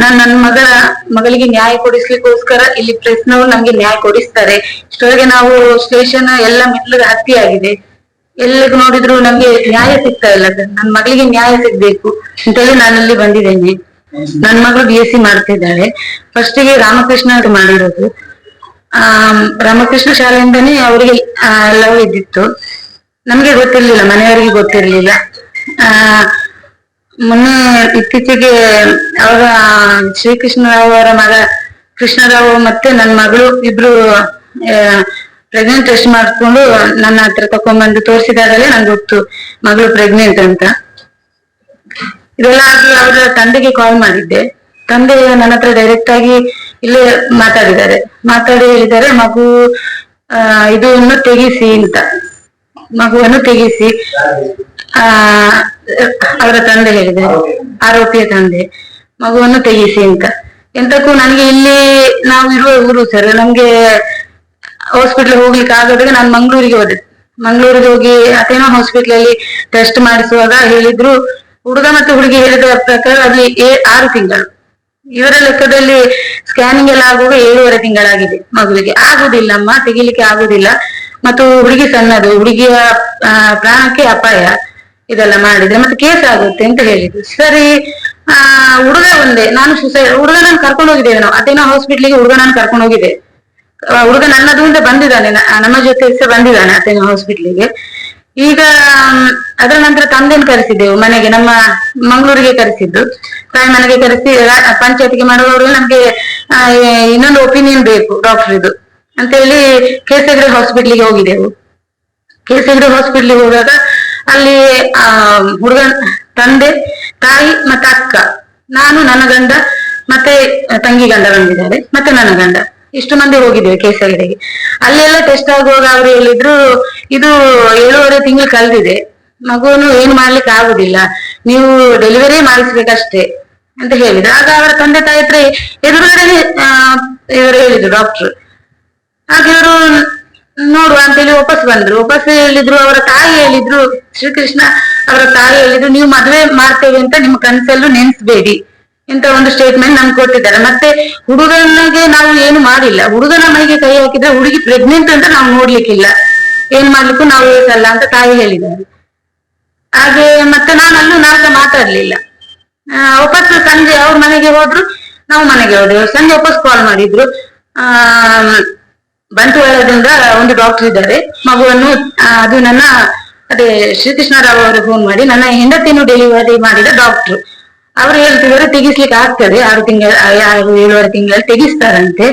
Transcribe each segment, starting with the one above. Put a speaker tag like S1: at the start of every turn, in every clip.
S1: ನಾನ್ ನನ್ನ ಮಗಳ ಮಗಳಿಗೆ ನ್ಯಾಯ ಕೊಡಿಸ್ಲಿಕ್ಕೋಸ್ಕರ ಇಲ್ಲಿ ಪ್ರೆಸ್ನವರು ನಮ್ಗೆ ನ್ಯಾಯ ಕೊಡಿಸ್ತಾರೆ. ಇಷ್ಟೊಳಗೆ ನಾವು ಸ್ಟೇಷನ್ ಎಲ್ಲ ಮೆಟ್ಲಿಗೆ ಹತ್ತಿ ಆಗಿದೆ. ಎಲ್ಲಿಗೆ ನೋಡಿದ್ರು ನಮ್ಗೆ ನ್ಯಾಯ ಸಿಗ್ತಾ ಇಲ್ಲ ನನ್ನ ಮಗಳಿಗೆ ನ್ಯಾಯ ಸಿಗ್ಬೇಕು. ಅಂತೇಳಿ ನಾನಲ್ಲಿ ಬಂದಿದ್ದೇನೆ. ನನ್ನ ಮಗಳು ಬಿ ಎಸ್ ಸಿ ಮಾಡ್ತಿದ್ದಾಳೆ ಫಸ್ಟಿಗೆ ರಾಮಕೃಷ್ಣ ಅವ್ರು ಮಾಡಿರೋದು. ಆ ರಾಮಕೃಷ್ಣ ಶಾಲೆಯಿಂದಾನೇ ಅವರಿಗೆ ಲವ್ ಇದ್ದಿತ್ತು. ನಮ್ಗೆ ಗೊತ್ತಿರ್ಲಿಲ್ಲ, ಮನೆಯವರಿಗೆ ಗೊತ್ತಿರ್ಲಿಲ್ಲ. ಆ ಮೊನ್ನೆ ಇತ್ತೀಚೆಗೆ ಅವರ ಶ್ರೀಕೃಷ್ಣರಾವ್ ಅವರ ಮಗ ಕೃಷ್ಣರಾವ್ ಮತ್ತೆ ನನ್ನ ಮಗಳು ಇಬ್ರು ಪ್ರೆಗ್ನೆಂಟ್ ಟೆಸ್ಟ್ ಮಾಡಿಸ್ಕೊಂಡು ನನ್ನ ಹತ್ರ ತಕೊಂಡ್ಬಂದು ತೋರಿಸಿದಾಗಲೇ ನಂಗೆ ಗೊತ್ತು ಮಗಳು ಪ್ರೆಗ್ನೆಂಟ್ ಅಂತ. ಇದೆಲ್ಲ ಅವರ ತಂದೆಗೆ ಕಾಲ್ ಮಾಡಿದ್ದೆ. ತಂದೆ ನನ್ನ ಹತ್ರ ಡೈರೆಕ್ಟ್ ಆಗಿ ಇಲ್ಲೇ ಮಾತಾಡಿದ್ದಾರೆ. ಮಾತಾಡಿ ಹೇಳಿದ್ದಾರೆ, ಮಗು ಇದನ್ನು ತೆಗಿಸಿ ಅಂತ. ಮಗುವನ್ನು ತೆಗಿಸಿ, ಆ ಅವರ ತಂದೆ ಹೇಳಿದ್ದಾರೆ ಆರೋಪಿಯ ತಂದೆ, ಮಗುವನ್ನು ತೆಗೆಸಿ ಅಂತ. ಎಂತಕ್ಕೂ ನನಗೆ ಇಲ್ಲಿ ನಾವು ಇರುವ ಊರು ಸರ್, ನಮ್ಗೆ ಹಾಸ್ಪಿಟ್ಲ್ ಹೋಗ್ಲಿಕ್ಕೆ ಆಗದಾಗ ನಾನು ಮಂಗಳೂರಿಗೆ ಹೋದೆ. ಮಂಗಳೂರಿಗೆ ಹೋಗಿ ಅತೇನೋ ಹಾಸ್ಪಿಟ್ಲ್ ಅಲ್ಲಿ ಟೆಸ್ಟ್ ಮಾಡಿಸುವಾಗ ಹೇಳಿದ್ರು, ಹುಡುಗ ಮತ್ತೆ ಹುಡುಗಿ ಹೇಳಿದ ಪ್ರಕಾರ ಏ- ಆರು ತಿಂಗಳು. ಇವರ ಲೆಕ್ಕದಲ್ಲಿ ಸ್ಕ್ಯಾನಿಂಗ್ ಎಲ್ಲ ಆಗುವಾಗ ಏಳುವರೆ ತಿಂಗಳಾಗಿದೆ ಮಗುವಿಗೆ. ಆಗುದಿಲ್ಲ ಅಮ್ಮ ತೆಗಿಲಿಕ್ಕೆ ಆಗುದಿಲ್ಲ ಮತ್ತು ಹುಡುಗಿ ಸಣ್ಣದು, ಹುಡುಗಿಯ ಪ್ರಾಣಕ್ಕೆ ಅಪಾಯ. ಇದೆಲ್ಲ ಮಾಡಿದ್ರೆ ಮತ್ತೆ ಕೇಸ್ ಆಗುತ್ತೆ ಅಂತ ಹೇಳಿದ್ರು. ಸರಿ, ಆ, ಹುಡುಗ ಒಂದೇ, ನಾನು ಹುಡುಗ ನಾನು ಕರ್ಕೊಂಡು ಹೋಗಿದ್ದೇವೆ ನಾವು ಅದೇನೋ ಹಾಸ್ಪಿಟ್ಲಿಗೆ ಹುಡುಗ ನಾನು ಕರ್ಕೊಂಡು ಹೋಗಿದ್ದೆ ಹುಡುಗ ನನ್ನದು ಅಂತ ಬಂದಿದ್ದಾನೆ ನಮ್ಮ ಜೊತೆ ಸಹ ಬಂದಿದ್ದಾನೆ ಅದೇನೋ ಹಾಸ್ಪಿಟ್ಲಿಗೆ ಈಗ ಅದರ ನಂತರ ತಂದೆನ್ ಕರೆಸಿದ್ದೆವು, ಮನೆಗೆ, ನಮ್ಮ ಮಂಗಳೂರಿಗೆ ಕರೆಸಿದ್ದು. ತಾಯಿ ಮನೆಗೆ ಕರೆಸಿ ಪಂಚಾಯತ್ಗೆ ಮಾಡುವವರು ನಮ್ಗೆ ಇನ್ನೊಂದು ಒಪಿನಿಯನ್ ಬೇಕು ಡಾಕ್ಟರ್ ಇದು ಅಂತ ಹೇಳಿ ಕೇಸಗಡೆ ಹಾಸ್ಪಿಟ್ಲಿಗೆ ಹೋಗಿದ್ದೆವು. ಕೇಸಗಡೆ ಹಾಸ್ಪಿಟ್ಲಿಗೆ ಹೋದಾಗ ಅಲ್ಲಿ, ಆ, ಹುಡುಗನ್ ತಂದೆ, ತಾಯಿ ಮತ್ತೆ ಅಕ್ಕ. ನಾನು, ನನ್ನ ಗಂಡ, ಮತ್ತೆ ತಂಗಿ ಗಂಡ ಬಂದಿದ್ದಾರೆ, ಮತ್ತೆ ನನ್ನ ಗಂಡ. ಇಷ್ಟು ಮಂದಿ ಹೋಗಿದ್ದೇವೆ ಕೇಸರಿಗೆ ಅಲ್ಲೆಲ್ಲ ಟೆಸ್ಟ್ ಆಗುವಾಗ ಅವ್ರು ಹೇಳಿದ್ರು, ಇದು ಏಳುವರೆ ತಿಂಗಳು ಕಳೆದಿದೆ ಮಗುವನ್ನು ಏನು ಮಾಡ್ಲಿಕ್ಕೆ ಆಗುದಿಲ್ಲ. ನೀವು ಡೆಲಿವರಿ ಮಾಡಿಸ್ಬೇಕಷ್ಟೇ ಅಂತ ಹೇಳಿದ್ರು. ಆಗ ಅವರ ತಂದೆ, ತಾಯಿ ಹತ್ರ ಎದುರುಗಡೆ ಇವರು ಹೇಳಿದ್ರು ಡಾಕ್ಟರ್ ಹಾಗೆ ಇವರು ನೋಡುವ ಅಂತೇಳಿ ವಾಪಸ್ ಬಂದ್ರು. ವಾಪಸ್ ಹೇಳಿದ್ರು, ಅವರ ತಾಯಿ ಹೇಳಿದ್ರು, ಶ್ರೀಕೃಷ್ಣ ಅವರ ತಾಯಿ ಹೇಳಿದ್ರು, ನೀವು ಮದುವೆ ಮಾಡ್ತೇವೆ ಅಂತ ನಿಮ್ಮ ಕನಸಲ್ಲೂ ನೆನ್ಸ್ಬೇಡಿ ಅಂತ ಒಂದು ಸ್ಟೇಟ್ಮೆಂಟ್ ನಮ್ಗೆ ಕೊಟ್ಟಿದ್ದಾರೆ. ಮತ್ತೆ ಹುಡುಗನಿಗೆ ನಾವು ಏನು ಮಾಡಿಲ್ಲ. ಹುಡುಗನ ಮನೆಗೆ ಕೈ ಹಾಕಿದ್ರೆ ಹುಡುಗಿ ಪ್ರೆಗ್ನೆಂಟ್ ಅಂತ ನಾವು ನೋಡ್ಲಿಕ್ಕಿಲ್ಲ. ಏನ್ ಮಾಡ್ಲಿಕ್ಕೂ ನಾವು ಹೇಳಲ್ಲ ಅಂತ ತಾಯಿ ಹೇಳಿದ್ದಾರೆ. ಹಾಗೆ ಮತ್ತೆ ನಾನು ಅಲ್ಲೂ ನಾಲ್ಕ ಮಾತಾಡ್ಲಿಲ್ಲ. ವಾಪಸ್ ಸಂಜೆ ಅವ್ರ ಮನೆಗೆ ಹೋದ್ರು, ನಾವು ಮನೆಗೆ ಹೋದೆವು. ಸಂಜೆ ವಾಪಸ್ ಕಾಲ್ ಮಾಡಿದ್ರು. ಆ ಬಂಟ್ವಾಳದಿಂದ ಒಂದು ಡಾಕ್ಟರ್ ಇದ್ದಾರೆ. ಮಗುವನ್ನು ಅದು ನನ್ನ, ಅದೇ ಶ್ರೀಕೃಷ್ಣರಾವ್ ಅವರು ಫೋನ್ ಮಾಡಿ, ನನ್ನ ಹೆಂಡತಿಯನ್ನು ಡೆಲಿವರಿ ಮಾಡಿದ ಡಾಕ್ಟರ್ ಅವರು ಹೇಳ್ತಿದ್ದಾರೆ, ತೆಗಿಸ್ಲಿಕ್ಕೆ ಆಗ್ತದೆ, ಆರು ತಿಂಗಳ ಆರು, ಏಳುವರೆ ತಿಂಗಳಲ್ಲಿ ತೆಗಿಸ್ತಾರಂತೆ.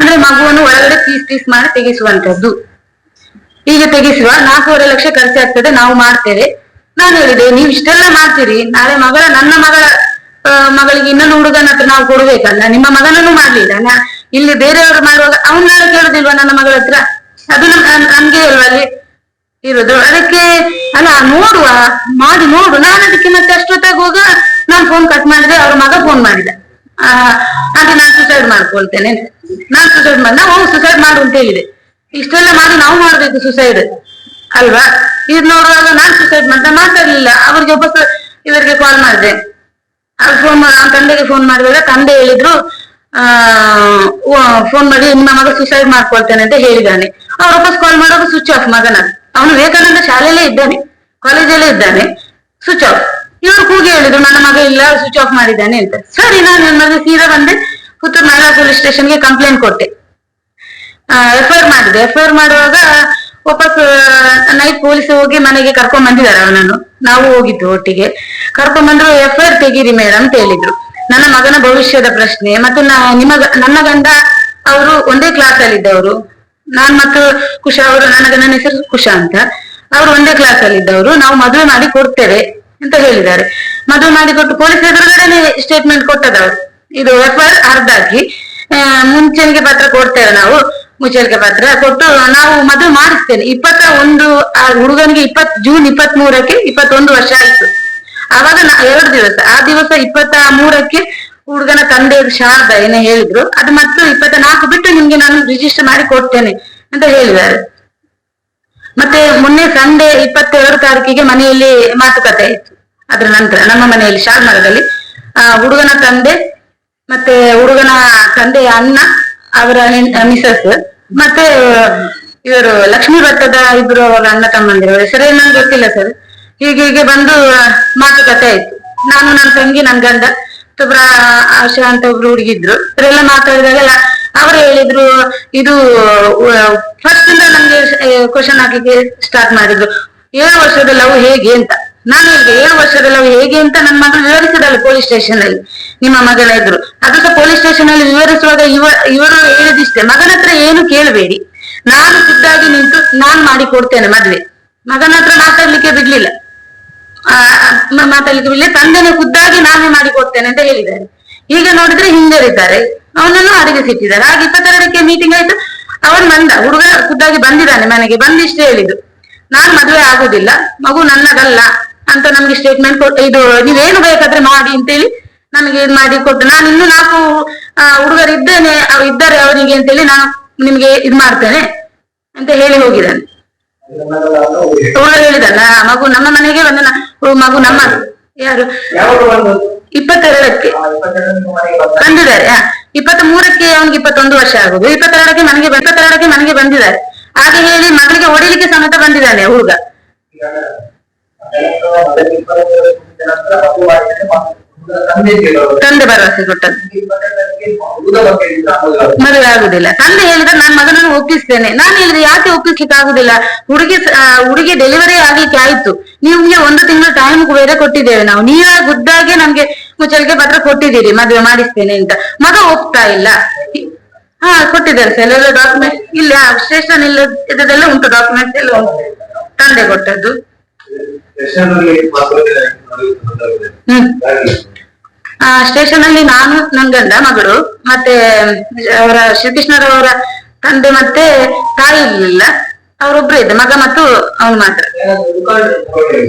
S1: ಅಂದ್ರೆ ಮಗುವನ್ನು ಒಳಗಡೆ ಪೀಸ್ ಪೀಸ್ ಮಾಡಿ ತೆಗಿಸುವಂತದ್ದು ಈಗ ತೆಗಿಸುವ, ನಾಲ್ಕೂವರೆ ಲಕ್ಷ ಖರ್ಚಾಗ್ತದೆ, ನಾವು ಮಾಡ್ತೇವೆ. ನಾನು ಹೇಳಿದೆ, ನೀವು ಇಷ್ಟೆಲ್ಲ ಮಾಡ್ತೀರಿ, ನಾಳೆ ಮಗಳ, ನನ್ನ ಮಗಳ ಮಗಳಿಗೆ ಇನ್ನೊಂದು ಹುಡುಗನ ಹತ್ರ ನಾವು ಕೊಡ್ಬೇಕಲ್ಲ, ನಿಮ್ಮ ಮಗನನ್ನು ಮಾಡ್ಲಿಲ್ಲ. ಇಲ್ಲಿ ಬೇರೆಯವರು ಮಾಡುವಾಗ ಅವನು ನಾಳೆ ಕೇಳುದಿಲ್ವಾ ನನ್ನ ಮಗಳ ಹತ್ರ? ಅದು ನಮ್- ನಮ್- ನಮ್ಗೆ ಅಲ್ವಾ ಅಲ್ಲಿ ಇರುದು. ಅದಕ್ಕೆ ಅಲ್ಲ, ನೋಡುವ. ಮಾಡಿ ನೋಡು. ನಾನು ಅದಕ್ಕೆ ಮತ್ತೆ ಅಷ್ಟೊತ್ತಾಗುವಾಗ ನಾನು ಫೋನ್ ಕಟ್ ಮಾಡಿದೆ ಅವ್ರ ಮಗ ಫೋನ್ ಮಾಡಿದ. ಹಾಗೆ ನಾನು ಸುಸೈಡ್ ಮಾಡ್ಕೊಳ್ತೇನೆ. ನಾನು ಸುಸೈಡ್ ಮಾಡಿ ನಾವು ಸುಸೈಡ್ ಮಾಡು ಅಂತ ಹೇಳಿದೆ. ಇಷ್ಟೆಲ್ಲ ಮಾಡಿ, ನಾವು ಮಾಡ್ಬೇಕು ಸುಸೈಡ್ ಅಲ್ವಾ? ಇದು ನೋಡುವಾಗ ನಾನು ಸುಸೈಡ್ ಮಾಡ್ತಾ ಮಾತಾಡ್ಲಿಲ್ಲ ಅವ್ರಿಗೆ ಒಬ್ಬ ಇವರಿಗೆ ಕಾಲ್ ಮಾಡಿದೆ. ಅವ್ರು ಫೋನ್ ಮಾಡ ತಂದೆಗೆ ಫೋನ್ ಮಾಡಿದಾಗ ತಂದೆ ಹೇಳಿದ್ರು ಆ ಫೋನ್ ಮಾಡಿ ನಿಮ್ಮ ಮಗ ಸುಸೈಡ್ ಮಾಡ್ಕೊಳ್ತೇನೆ ಅಂತ ಹೇಳಿದ್ದಾನೆ ಅವ್ರು ವಾಪಸ್ ಕಾಲ್ ಮಾಡುವಾಗ ಸ್ವಿಚ್ ಆಫ್ ಮಗನ. ಅವನು ವಿವೇಕಾನಂದ ಶಾಲೆಯಲ್ಲೇ ಇದ್ದಾನೆ. ಕಾಲೇಜಲ್ಲೇ ಇದ್ದಾನೆ. ಸ್ವಿಚ್ ಆಫ್ ಇವರು ಕೂಗಿ ಹೇಳಿದ್ರು, ನನ್ನ ಮಗ ಇಲ್ಲ ಸ್ವಿಚ್ ಆಫ್ ಮಾಡಿದ್ದಾನೆ ಅಂತ. ಸರಿ, ನಾನು ನನ್ನ ಮಗ ಸೀದಾ ಬಂದೆ. ಪುತ್ತೂರು ಮಹಿಳಾ ಪೊಲೀಸ್ ಸ್ಟೇಷನ್ಗೆ ಕಂಪ್ಲೇಂಟ್ ಕೊಟ್ಟೆ. ಎಫ್ ಐ ಆರ್ ಮಾಡಿದೆ. ಎಫ್ ಐ ಆರ್ ಮಾಡುವಾಗ ವಾಪಸ್ ನೈಟ್ ಪೊಲೀಸ್ ಹೋಗಿ ಮನೆಗೆ ಕರ್ಕೊಂಡ್ ಬಂದಿದ್ದಾರೆ ಅವನನ್ನು. ನಾವು ಹೋಗಿದ್ದು ಒಟ್ಟಿಗೆ. ಕರ್ಕೊಂಡ್ ಬಂದ್ರು, ಎಫ್ ಐ ಆರ್ ತೆಗೀರಿ ಮೇಡಮ್ ಅಂತ ಹೇಳಿದ್ರು. ನನ್ನ ಮಗನ ಭವಿಷ್ಯದ ಪ್ರಶ್ನೆ ಮತ್ತು ನಿಮ್ಮ ನನ್ನ ಗಂಡ ಅವರು ಒಂದೇ ಕ್ಲಾಸ್ ಅಲ್ಲಿ ಇದ್ದವರು. ನಾನ್ ಮತ್ತು ಕುಶ ಅವರು ನನ್ನ ಗಂಡನ ಹೆಸರು ಕುಶ ಅಂತ. ಅವರು ಒಂದೇ ಕ್ಲಾಸ್ ಅಲ್ಲಿ ಇದ್ದವರು. ನಾವು ಮದುವೆ ಮಾಡಿ ಕೊಡ್ತೇವೆ ಅಂತ ಹೇಳಿದ್ದಾರೆ. ಮದುವೆ ಮಾಡಿ ಕೊಟ್ಟು ಪೊಲೀಸ್ ಎದುರುಗಡೆನೆ ಸ್ಟೇಟ್ಮೆಂಟ್ ಕೊಟ್ಟದವ್ರು ಇದು ಎಫ್ ಆರ್ ಅರ್ಧಾಕಿ ಮುಂಚೆನಿಗೆ ಪತ್ರ ಕೊಡ್ತೇವೆ ನಾವು. ಮುಚ್ಚಲಿಕೆ ಪತ್ರ ಕೊಟ್ಟು ನಾವು ಮದುವೆ ಮಾಡಿಸ್ತೇನೆ ಇಪ್ಪತ್ತ ಒಂದು, ಆ ಹುಡುಗನಿಗೆ ಇಪ್ಪತ್ ಜೂನ್ ಇಪ್ಪತ್ತ್ ಮೂರಕ್ಕೆ ಇಪ್ಪತ್ತೊಂದು ವರ್ಷ ಆಯ್ತು. ಆವಾಗ ನಾ- ಎರಡು ದಿವಸ, ಆ ದಿವಸ ಇಪ್ಪತ್ತ ಮೂರಕ್ಕೆ ಹುಡುಗನ ತಂದೆ ಶಾರದಾ ಏನೋ ಹೇಳಿದ್ರು, ಅದು ಮತ್ತು ಇಪ್ಪತ್ತ ನಾಲ್ಕು ಬಿಟ್ಟು ನಿಮ್ಗೆ ನಾನು ರಿಜಿಸ್ಟರ್ ಮಾಡಿ ಕೊಡ್ತೇನೆ ಅಂತ ಹೇಳಿದ್ದಾರೆ. ಮತ್ತೆ ಮೊನ್ನೆ ಸಂಡೆ ಇಪ್ಪತ್ತೆರಡು ತಾರೀಕಿಗೆ ಮನೆಯಲ್ಲಿ ಮಾತುಕತೆ ಆಯ್ತು ಅದ್ರ ನಂತರ, ನಮ್ಮ ಮನೆಯಲ್ಲಿ ಶಾಲ್ಮರದಲ್ಲಿ ಆ, ಹುಡುಗನ ತಂದೆ ಮತ್ತೆ ಹುಡುಗನ ತಂದೆಯ ಅಣ್ಣ, ಅವರ ಮಿಸಸ್ ಮತ್ತೆ ಇವರು ಲಕ್ಷ್ಮೀ ಭಟ್ಟದ ಇಬ್ರು ಅವರ ಅಣ್ಣ ತಮ್ಮಂದಿರು. ಹೆಸರೇನಾದ್ರು ಹೆಸರೇ ಗೊತ್ತಿಲ್ಲ ಸರ್. ಹೀಗೆ ಹೀಗೆ ಬಂದು ಮಾತುಕತೆ ಆಯ್ತು. ನಾನು ನನ್ನ ತಂಗಿ, ನನ್ ಗಂಡ ಆಶಾ ಅಂತ ಒಬ್ರು ಹುಡುಗಿದ್ರು. ಇವರೆಲ್ಲ ಮಾತಾಡಿದಾಗ ಅವರು ಹೇಳಿದ್ರು, ಇದು ಫಸ್ಟ್ ಇಂದ ನಮ್ಗೆ ಕ್ವಶನ್ ಹಾಕಿಗೆ ಸ್ಟಾರ್ಟ್ ಮಾಡಿದ್ರು. ಏಳು ವರ್ಷದ ಲವ್ ಹೇಗೆ ಅಂತ. ನಾನು ಹೇಳಿದೆ, ಏಳು ವರ್ಷದ ಲವ್ ಹೇಗೆ ಅಂತ ನನ್ನ ಮಗಳು ವಿವರಿಸಿದಲ್ಲ ಪೊಲೀಸ್ ಸ್ಟೇಷನ್ ಅಲ್ಲಿ. ನಿಮ್ಮ ಮಗನ ಇದ್ರು ಅದು ಸಹ ಪೊಲೀಸ್ ಸ್ಟೇಷನ್ ಅಲ್ಲಿ ವಿವರಿಸುವಾಗ ಇವ, ಇವರು ಹೇಳಿದಿಷ್ಟೇ, ಮಗನ ಹತ್ರ ಏನು ಕೇಳಬೇಡಿ. ನಾನು ಸಿದ್ಧಾಗಿ ನಿಂತು ನಾನ್ ಮಾಡಿ ಕೊಡ್ತೇನೆ ಮದ್ವೆ. ಮಗನ ಹತ್ರ ಮಾತಾಡ್ಲಿಕ್ಕೆ ಬಿಡ್ಲಿಲ್ಲ. ಮಾತಾಡ್ಲಿಕ್ಕೆ ಬಿಡಲಿ. ತಂದೆನೇ ಖುದ್ದಾಗಿ ನಾನೇ ಮಾಡಿ ಕೊಡ್ತೇನೆ ಅಂತ ಹೇಳಿದ್ದಾರೆ. ಈಗ ನೋಡಿದ್ರೆ ಹಿಂಜರಿದ್ದಾರೆ. ಅವನನ್ನು ಅಡಿಗೆ ಸಿಟ್ಟಿದ್ದಾರೆ ಹಾಗೆ ಇಪ್ಪತ್ತೆರಡಕ್ಕೆ ಮೀಟಿಂಗ್ ಆಯ್ತು. ಅವನು ಬಂದ. ಹುಡುಗ ಖುದ್ದಾಗಿ ಬಂದಿದ್ದಾನೆ ಮನೆಗೆ. ಬಂದಿಷ್ಟೇ ಹೇಳಿದ್ರು ನಾನು ಮದುವೆ ಆಗುದಿಲ್ಲ. ಮಗು ನನ್ನದಲ್ಲ ಅಂತ ನಮ್ಗೆ ಸ್ಟೇಟ್ಮೆಂಟ್ ಕೊಟ್ಟು ಇದು ನೀವೇನು ಬೇಕಾದ್ರೆ ಮಾಡಿ ಅಂತೇಳಿ ನನಗೆ ಇದು ಮಾಡಿ ಕೊಟ್ಟು ನಾನು ಇನ್ನು ನಾಲ್ಕು ಹುಡುಗರು ಇದ್ದೇನೆ. ಅವ್ರು ಇದ್ದಾರೆ ಅಂತ ಅಂತೇಳಿ ನಾನು ನಿಮ್ಗೆ ಇದು ಮಾಡ್ತೇನೆ ಅಂತ ಹೇಳಿ ಹೋಗಿದ್ದಾನೆ. ಹೇಳಿದಲ್ಲ ಮಗು ನಮ್ಮ ಮನೆಗೆ ಬಂದ. ಮಗು ನಮ್ಮ ಯಾರು? ಇಪ್ಪತ್ತೆರಡಕ್ಕೆ. ಬಂದಿದ್ದಾರೆ. ಇಪ್ಪತ್ತ್ ಮೂರಕ್ಕೆ ಅವನಿಗೆ ಇಪ್ಪತ್ತೊಂದು ವರ್ಷ ಆಗುದು. ಇಪ್ಪತ್ತೆರಡಕ್ಕೆ ಮನೆಗೆ ಇಪ್ಪತ್ತೆರಡಕ್ಕೆ ಮನೆಗೆ ಬಂದಿದ್ದಾರೆ. ಹಾಗೆ ಹೇಳಿ ಮಗಳಿಗೆ ಹೊಡಿಲಿಕ್ಕೆ ಸಮೇತ ಬಂದಿದ್ದಾನೆ ಹುಡುಗ. ತಂದೆ ಭರವಸೆ ಕೊಟ್ಟದ್ದು. ಮದುವೆ ಆಗುದಿಲ್ಲ. ತಂದೆ ಹೇಳಿದ್ರೆ ನಾನ್ ಮಗನನ್ನು ಒಪ್ಪಿಸ್ತೇನೆ. ನಾನು ಹೇಳಿದ್ರೆ ಯಾಕೆ ಒಪ್ಪಿಸ್ಲಿಕ್ಕೆ ಆಗುದಿಲ್ಲ? ಹುಡುಗಿ ಹುಡುಗಿ ಡೆಲಿವರಿ ಆಗ್ಲಿಕ್ಕೆ ಆಯ್ತು. ನಿಮ್ಗೆ ಒಂದು ತಿಂಗಳು ಟೈಮ್ ಬೇರೆ ಕೊಟ್ಟಿದ್ದೇವೆ ನಾವು. ನೀವೇ ಗುದ್ದಾಗೆ ನಮ್ಗೆ ಮುಚ್ಚಳಿಗೆ ಪತ್ರ ಕೊಟ್ಟಿದ್ದೀರಿ ಮದುವೆ ಮಾಡಿಸ್ತೇನೆ ಅಂತ. ಮಗ ಒಪ್ತಾ ಇಲ್ಲ. ಹಾ ಕೊಟ್ಟಿದ್ದಾರೆ ಸರ್ ಎಲ್ಲ ಡಾಕ್ಯುಮೆಂಟ್ ಇಲ್ಲ ಸ್ಟೇಷನ್ ಇಲ್ಲ ಇದೆಲ್ಲ ಉಂಟು ಡಾಕ್ಯುಮೆಂಟ್ಸ್ ಎಲ್ಲ ಉಂಟು. ತಂದೆ ಕೊಟ್ಟದ್ದು. ಹ್ಮ್. ಸ್ಟೇಷನ್ ಅಲ್ಲಿ ನಾನು ನನ್ ಗಂಡ ಮಗಳು ಮತ್ತೆ ಅವರ ಶ್ರೀಕೃಷ್ಣರವರ ತಂದೆ ಮತ್ತೆ ತಾಯಿ ಇರ್ಲಿಲ್ಲ. ಅವರೊಬ್ರು ಇದ್ದ ಮಗ ಮತ್ತು ಅವನು ಮಾತ್ರ.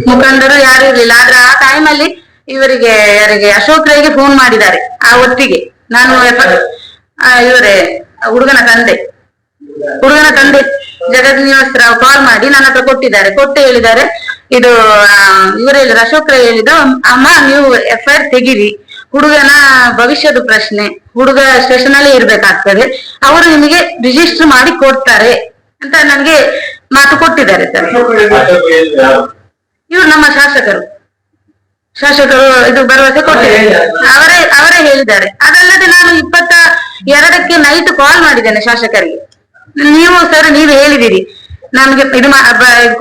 S1: ಮುಖಂಡರು ಯಾರು ಇರ್ಲಿಲ್ಲ. ಆದ್ರೆ ಆ ಟೈಮಲ್ಲಿ ಇವರಿಗೆ, ಯಾರಿಗೆ ಅಶೋಕ್ ರೈಗೆ ಫೋನ್ ಮಾಡಿದ್ದಾರೆ, ಆ ಹೊತ್ತಿಗೆ ನಾನು ಇವರೇ, ಹುಡುಗನ ತಂದೆ. ಹುಡುಗನ ತಂದೆ ಜಗತ್ ರಾವ್ ಕಾಲ್ ಮಾಡಿ ನನ್ನ ಹತ್ರ ಕೊಟ್ಟಿದ್ದಾರೆ. ಕೊಟ್ಟು ಹೇಳಿದ್ದಾರೆ, ಇದು ಇವರು ಹೇಳಿದ್ರು, ಅಶೋಕ್ ರೈ ಹೇಳಿದ ಅಮ್ಮ, ನೀವು ಎಫ್ ಐ ಆರ್ ತೆಗಿರಿ. ಹುಡುಗನ ಭವಿಷ್ಯದ ಪ್ರಶ್ನೆ, ಹುಡುಗ ಸ್ಟೇಷನ್ ಅಲ್ಲಿ ಇರ್ಬೇಕಾಗ್ತದೆ. ಅವರು ನಿಮಗೆ ರಿಜಿಸ್ಟರ್ ಮಾಡಿ ಕೊಡ್ತಾರೆ. ಅಂತ ನನಗೆ ಮಾತು ಕೊಟ್ಟಿದ್ದಾರೆ ಸರ್. ಇವರು ನಮ್ಮ ಶಾಸಕರು. ಶಾಸಕರು ಇದು ಭರವಸೆ ಕೊಟ್ಟಿದ್ದಾರೆ. ಅವರೇ ಅವರೇ ಹೇಳಿದ್ದಾರೆ. ಅದಲ್ಲದೆ ನಾನು ಇಪ್ಪತ್ತ ಎರಡಕ್ಕೆ ನೈಟ್ ಕಾಲ್ ಮಾಡಿದ್ದೇನೆ ಶಾಸಕರಿಗೆ. ನೀವು ಸರ್, ನೀವು ಹೇಳಿದಿರಿ ನಮ್ಗೆ ಇದು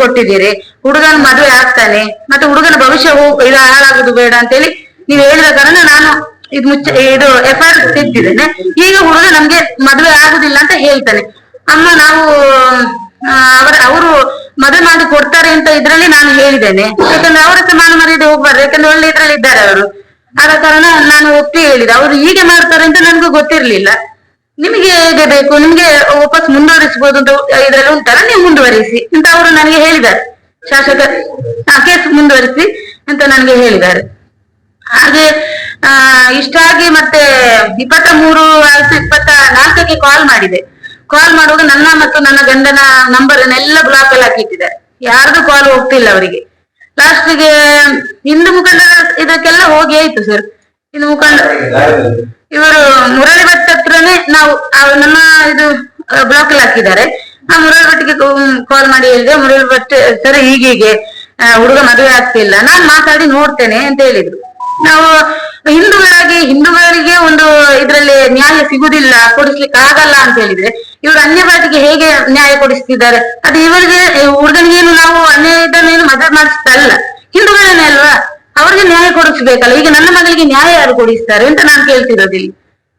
S1: ಕೊಟ್ಟಿದ್ದೀರಿ. ಹುಡುಗನ ಮದುವೆ ಆಗ್ತಾನೆ. ಮತ್ತೆ ಹುಡುಗನ ಭವಿಷ್ಯ ಇದು ಹಾಳಾಗುದು ಬೇಡ ಅಂತೇಳಿ ನೀವು ಹೇಳಿದ ಕಾರಣ ನಾನು ಇದು ಮುಚ್ಚ, ಇದು ಎಫ್ ಐ ತೆಗ್ದಿದ್ದೇನೆ ಈಗ ಹುಡುಗ ನಮ್ಗೆ ಮದುವೆ ಆಗುದಿಲ್ಲ ಅಂತ ಹೇಳ್ತಾನೆ. ಅಮ್ಮ, ನಾವು ಅವರ, ಅವರು ಮದುವೆ ಮಾಡಿ ಕೊಡ್ತಾರೆ ಅಂತ ಇದ್ರಲ್ಲಿ ನಾನು ಹೇಳಿದ್ದೇನೆ. ಯಾಕಂದ್ರೆ ಅವರ ಹತ್ರ ಮಾನ ಮರ್ಯಾದೆ ಹೋಗ್ಬಾರ್ದು. ಯಾಕಂದ್ರೆ ಒಳ್ಳೆ ಇದ್ರಲ್ಲಿ ಇದ್ದಾರೆ ಅವರು. ಆದ ಕಾರಣ ನಾನು ಒಪ್ಪಿ ಹೇಳಿದೆ. ಅವರು ಹೀಗೆ ಮಾಡ್ತಾರೆ ಅಂತ ನನಗೂ ಗೊತ್ತಿರ್ಲಿಲ್ಲ. ನಿಮಗೆ ಹೇಗೆ ಬೇಕು? ನಿಮ್ಗೆ ವಾಪಸ್ ಮುಂದುವರಿಸಬಹುದು ಅಂತ ಇದ್ರಲ್ಲಿ ಉಂಟಲ್ಲ, ನೀವು ಮುಂದುವರಿಸಿ ಅಂತ ಅವರು ನನಗೆ ಹೇಳಿದ್ದಾರೆ. ಶಾಸಕ ಕೇಸ್ ಮುಂದುವರಿಸಿ ಅಂತ ನನಗೆ ಹೇಳಿದ್ದಾರೆ. ಹಾಗೆ, ಆ, ಇಷ್ಟಾಗಿ ಮತ್ತೆ ಇಪ್ಪತ್ತ ಮೂರು ಆಯ್ತು ಇಪ್ಪತ್ತ ನಾಲ್ಕಕ್ಕೆ ಕಾಲ್ ಮಾಡಿದೆ. ಕಾಲ್ ಮಾಡುವಾಗ ನನ್ನ ಮತ್ತು ನನ್ನ ಗಂಡನ ನಂಬರ್ ಎಲ್ಲ ಬ್ಲಾಕ್ ಅಲ್ಲಿ ಹಾಕಿಟ್ಟಿದ್ದಾರೆ. ಯಾರ್ದು ಕಾಲ್ ಹೋಗ್ತಿಲ್ಲ ಅವರಿಗೆ. ಲಾಸ್ಟ್ಗೆ ಹಿಂದೂ ಮುಖಂಡರ ಇದಕ್ಕೆಲ್ಲ ಹೋಗಿ ಆಯ್ತು ಸರ್ ಹಿಂದೂ ಮುಖಂಡ ಇವರು ಮುರಳಿ ಭಟ್ ಹತ್ರನೇ ನಾವು ನಮ್ಮ ಇದು ಬ್ಲಾಕ್ ಅಲ್ಲಿ ಹಾಕಿದ್ದಾರೆ. ಆ ಮುರಳಿ ಭಟ್ಗೆ ಕಾಲ್ ಮಾಡಿ ಹೇಳಿದೆ. ಮುರಳಿ ಭಟ್, ಸರ್ ಹೀಗೀಗೆ ಹುಡುಗ ಮದುವೆ ಆಗ್ತಿಲ್ಲ. ನಾನ್ ಮಾತಾಡಿ ನೋಡ್ತೇನೆ ಅಂತ ಹೇಳಿದ್ರು. ನಾವು ಇದ್ರಲ್ಲಿ ನ್ಯಾಯ ಸಿಗುದಿಲ್ಲ, ಕೊಡಿಸ್ಲಿಕ್ಕೆ ಆಗಲ್ಲ ಅಂತ ಹೇಳಿದ್ರೆ ಇವರು ಅನ್ಯ ಭಾಷೆಗೆ ಹೇಗೆ ನ್ಯಾಯ ಕೊಡಿಸ್ತಿದ್ದಾರೆ? ಅದು ಇವರಿಗೆ ಹುಡುಗನಿಗೇನು ನಾವು ಅನ್ಯಾಯದನ್ನೇನು ಮದುವೆ ಮಾಡಿಸ್ತಲ್ಲ ಹಿಂದೂಗಳನ್ನೇ ಅಲ್ವಾ? ಅವ್ರಿಗೆ ನ್ಯಾಯ ಕೊಡಿಸ್ಬೇಕಲ್ಲ. ಈಗ ನನ್ನ ಮಗಳಿಗೆ ನ್ಯಾಯ ಯಾರು ಕೊಡಿಸ್ತಾರೆ ಅಂತ ನಾನು ಕೇಳ್ತಿರೋದಿಲ್ಲ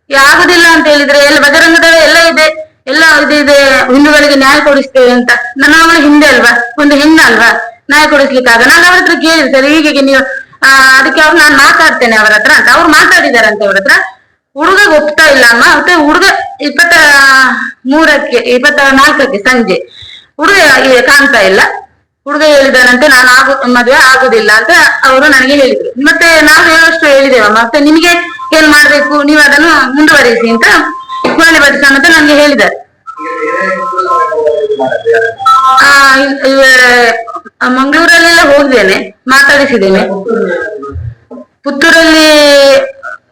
S1: ಆಗುದಿಲ್ಲ ಅಂತ ಹೇಳಿದ್ರೆ ಎಲ್ಲ ಬಜರಂಗದಳ ಎಲ್ಲ ಇದೆ, ಎಲ್ಲ ಇದು ಇದೆ, ಹಿಂದೂಗಳಿಗೆ ನ್ಯಾಯ ಕೊಡಿಸ್ತೇವೆ ಅಂತ. ನನ್ನ ಮಗಳ ಹಿಂದೆ ಅಲ್ವಾ? ಒಂದು ಹೆಣ್ಣಲ್ವಾ ನ್ಯಾಯ ಕೊಡಿಸ್ಲಿಕ್ಕೆ ಆಗ. ನಾನು ಅವ್ರ ಹತ್ರ ಕೇಳಿದೆ ಸರ್, ಹೀಗೆ ನೀವು ಅದಕ್ಕೆ ಅವ್ರು, ನಾನು ಮಾತಾಡ್ತೇನೆ ಅವರ ಹತ್ರ ಅಂತ. ಅವ್ರು ಮಾತಾಡಿದಾರಂತೆ ಅವ್ರ ಹತ್ರ ಹುಡುಗ ಒಪ್ತಾ ಇಲ್ಲ ಅಮ್ಮ. ಮತ್ತೆ ಹುಡುಗ ಇಪ್ಪತ್ತ ಮೂರಕ್ಕೆ, ಇಪ್ಪತ್ತ ನಾಲ್ಕಕ್ಕೆ ಸಂಜೆ. ಹುಡುಗ ಕಾಣ್ತಾ ಇಲ್ಲ. ಹುಡುಗ ಹೇಳಿದಾನಂತೆ, ನಾನು ಆಗು, ಮದುವೆ ಆಗುದಿಲ್ಲ ಅಂತ ಅವರು ನನಗೆ ಹೇಳಿದ್ರು. ಮತ್ತೆ ನಾವು ಹೇಳುವಷ್ಟು ಹೇಳಿದೇವ ಮತ್ತೆ ನಿಮಗೆ ಏನ್ ಮಾಡ್ಬೇಕು? ನೀವು ಅದನ್ನು ಮುಂದುವರಿಸಿ ಅಂತ ಮುರಳಿ ಬರ್ತಾನ ಅಂತ ನನಗೆ ಹೇಳಿದ್ದಾರೆ. ಮಂಗಳೂರಲ್ಲೆಲ್ಲ ಹೋಗಿದ್ದೇನೆ, ಮಾತಾಡಿಸಿದ್ದೇನೆ. ಪುತ್ತೂರಲ್ಲಿ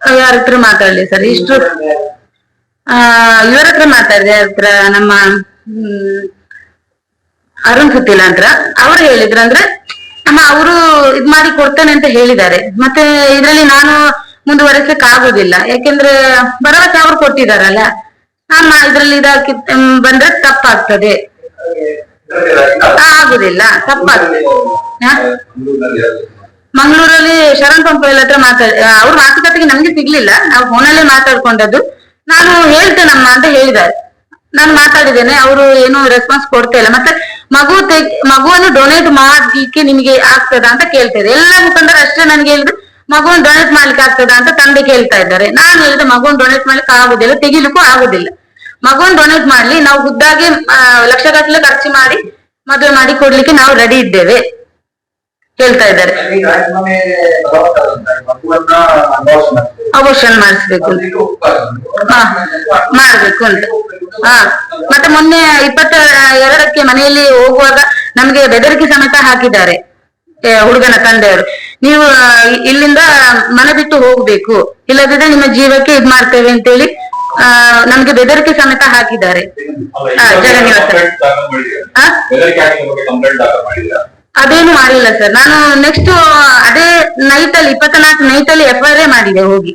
S1: ಯಾರ ಹತ್ರ ಮಾತಾಡ್ಲಿ ಸರ್? ಇಷ್ಟು ಆ ಇವರ ಹತ್ರ ಮಾತಾಡಿದೆ ಹತ್ರ? ನಮ್ಮ ಹ್ಮ್, ಅರುಣ್ ಸುತ್ತಿಲ್ಲ ಅಂತ ಅವ್ರು ಹೇಳಿದ್ರು ಅಂದ್ರೆ ಅಮ್ಮ ಅವರು ಇದ್ ಮಾಡಿ ಕೊಡ್ತೇನೆ ಅಂತ ಹೇಳಿದ್ದಾರೆ. ಮತ್ತೆ ಇದ್ರಲ್ಲಿ ನಾನು ಮುಂದುವರೆಸಕ್ ಆಗುದಿಲ್ಲ. ಯಾಕೆಂದ್ರೆ ಭರವಸೆ ಅವ್ರು ಕೊಟ್ಟಿದಾರಲ್ಲ ಅಮ್ಮ ಇದ್ರಲ್ಲಿ ಇದಾಕಿ ಬಂದ್ರೆ ತಪ್ಪಾಗ್ತದೆ. ಆಗುದಿಲ್ಲ. ತಪ್ಪಾಗ್ತದೆ? ಮಂಗಳೂರಲ್ಲಿ ಶರಣ್ ಪಂಪೈಲ್ ಹತ್ರ ಮಾತಾಡಿ ಅವ್ರ ಮಾತುಕತೆಗೆ ನಮ್ಗೆ ಸಿಗ್ಲಿಲ್ಲ. ನಾವು ಫೋನಲ್ಲೇ ಮಾತಾಡ್ಕೊಂಡದ್ದು. ನಾನು ಹೇಳ್ತೇನಮ್ಮ ಅಂತ ಹೇಳಿದ್ದಾರೆ. ನಾನು ಮಾತಾಡಿದ್ದೇನೆ. ಅವರು ಏನು ರೆಸ್ಪಾನ್ಸ್ ಕೊಡ್ತಾ ಇಲ್ಲ. ಮತ್ತೆ ಮಗು ಮಗುವನ್ನು ಡೊನೇಟ್ ಮಾಡ್ಲಿಕ್ಕೆ ನಿಮಗೆ ಆಗ್ತದ ಅಂತ ಕೇಳ್ತಾರೆ ಎಲ್ಲ ಮುಖಂಡರು ಅಷ್ಟೇ ನನ್ಗೆ ಹೇಳಿದ್ರು ಮಗುವನ್ನು ಡೊನೇಟ್ ಮಾಡ್ಲಿಕ್ಕೆ ಆಗ್ತದ ಅಂತ ತಂದೆ ಕೇಳ್ತಾ ಇದ್ದಾರೆ. ನಾನು ಹೇಳಿದೆ ಮಗುವನ್ನು ಡೊನೇಟ್ ಮಾಡ್ಲಿಕ್ಕೆ ಆಗುದಿಲ್ಲ ತೆಗಿಲಿಕ್ಕೂ ಆಗುದಿಲ್ಲ. ಮಗುವನ್ನು ಡೊನೇಟ್ ಮಾಡ್ಲಿ ನಾವು ಖುದ್ದಾಗಿ ಆ, ಲಕ್ಷಗಟ್ಟಲೆ ಖರ್ಚು ಮಾಡಿ ಮದುವೆ ಮಾಡಿ ಕೊಡ್ಲಿಕ್ಕೆ ನಾವು ರೆಡಿ ಇದ್ದೇವೆ. ಹೇಳ್ತಾ ಇದ್ದಾರೆ. ಅಬೋಷನ್ ಮಾಡಿಸ್ಬೇಕು. ಹಾ ಮಾಡ್ಬೇಕು ಅಂತ. ಹಾ ಮತ್ತೆ ಮೊನ್ನೆ ಇಪ್ಪತ್ತ ಎರಡಕ್ಕೆ ಮನೆಯಲ್ಲಿ ಹೋಗುವಾಗ ನಮ್ಗೆ ಬೆದರಿಕೆ ಸಮೇತ ಹಾಕಿದ್ದಾರೆ ಹುಡುಗನ ತಂದೆಯವರು. ನೀವು ಇಲ್ಲಿಂದ ಮನೆ ಬಿಟ್ಟು ಹೋಗ್ಬೇಕು. ಇಲ್ಲದಿದ್ರೆ ನಿಮ್ಮ ಜೀವಕ್ಕೆ ಇದ್ ಮಾಡ್ತೇವೆ ಅಂತೇಳಿ ಆ ನಮ್ಗೆ ಬೆದರಿಕೆ ಸಮೇತ ಹಾಕಿದ್ದಾರೆ. ಹಾ, ಜಗನ್ನಿವಾಸ. ಅದೇನು ಮಾಡಿಲ್ಲ ಸರ್ ನಾನು ನೆಕ್ಸ್ಟ್ ಅದೇ ನೈಟ್ ಅಲ್ಲಿ ಇಪ್ಪತ್ನಾಲ್ಕು ನೈಟ್ ಅಲ್ಲಿ ಎಫ್ ಐ ಆರ್ ಮಾಡಿದೆ ಹೋಗಿ.